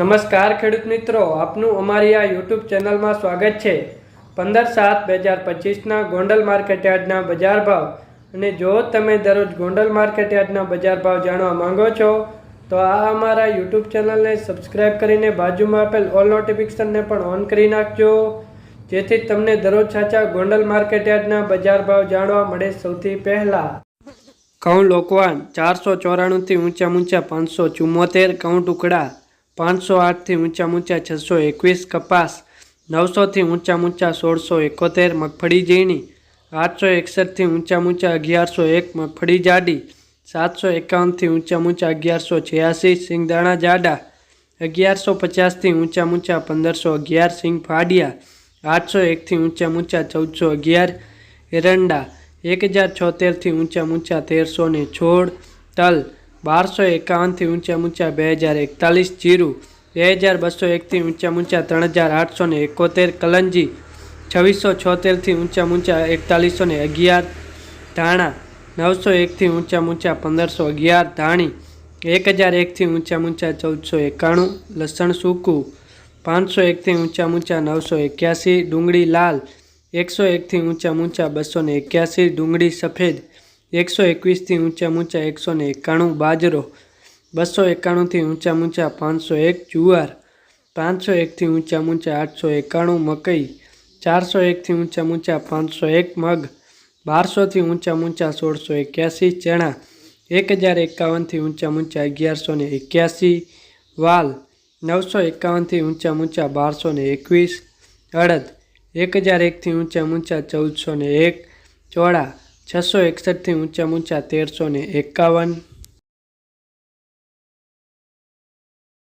નમસ્કાર ખેડૂત મિત્રો, આપનું અમારી આ યુટ્યુબ ચેનલમાં સ્વાગત છે. પંદર સાત બે હજાર પચીસના ગોંડલ માર્કેટયાર્ડના બજાર ભાવ. અને જો તમે દરરોજ ગોંડલ માર્કેટયાર્ડના બજાર ભાવ જાણવા માંગો છો, તો આ અમારા યુટ્યુબ ચેનલને સબસ્ક્રાઇબ કરીને બાજુમાં આપેલ ઓલ નોટિફિકેશનને પણ ઓન કરી નાખજો. જેથી તમને દરરોજ સાચા ગોંડલ માર્કેટયાર્ડના બજાર ભાવ જાણવા મળે સૌથી પહેલાં. ઘઉં લોકવાન ચારસો ચોરાણુંથી ઊંચા ઊંચા પાંચસો ચુમ્મોતેર ઘઉં ટુકડા પાંચસો આઠથી ઊંચા ઊંચા છસો એકવીસ કપાસ, નવસોથી ઊંચા ઊંચા સોળસો એકોતેર મગફળી ઝીણી, આઠસો એકસઠથી ઊંચા ઊંચા અગિયારસો એક મગફળી જાડી, સાતસો એકાવનથી ઊંચા ઊંચા અગિયારસો છ્યાસી સિંગદાણા જાડા, અગિયારસો પચાસથી ઊંચા ઊંચા પંદરસો અગિયાર સિંગ ફાડિયા, આઠસો એકથી ઊંચા ઊંચા ચૌદસો અગિયાર એરંડા, એક હજાર છોતેરથી ઊંચા ઊંચા તેરસો ને છોડ તલ બારસો એકાવનથી ઊંચા ઊંચા બે હજાર એકતાલીસ જીરું બે હજાર બસો એકથી ઊંચા ઊંચા ત્રણ હજાર આઠસો ને એકોતેર કલંજી છવ્વીસો છોતેરથી ઊંચા ઊંચા એકતાલીસો ને અગિયાર ધાણા નવસો એકથી ઊંચા ઊંચા પંદરસો અગિયાર ધાણી એક હજાર એકથી ઊંચા ઊંચા ચૌદસો એકાણું લસણ સૂકું પાંચસો એકથી ઊંચા ઊંચા નવસો એક્યાસી ડુંગળી લાલ એકસો એકથી ઊંચા ઊંચા બસો ને એક્યાસી ડુંગળી સફેદ એકસો એકવીસથી ઊંચા ઊંચા એકસો ને એકાણું બાજરો, બસો એકાણુંથી ઊંચા ઊંચા પાંચસો એક જુવાર, પાંચસો એકથી ઊંચા ઊંચા આઠસો એકાણું મકઈ, ચારસો એકથી ઊંચા ઊંચા પાંચસો એક મગ, બારસોથી ઊંચા ઊંચા સોળસો એક્યાસી ચણા એક હજાર એકાવનથી ઊંચા ઊંચા અગિયારસો ને એક્યાસી વાલ, નવસો એકાવનથી ઊંચા ઊંચા બારસો ને એકવીસ અડદ એક હજાર એકથી ઊંચા ઊંચા ચૌદસો ને એક ચોળા છસો એકસઠથી ઊંચા ઊંચા તેરસો ને એકાવન.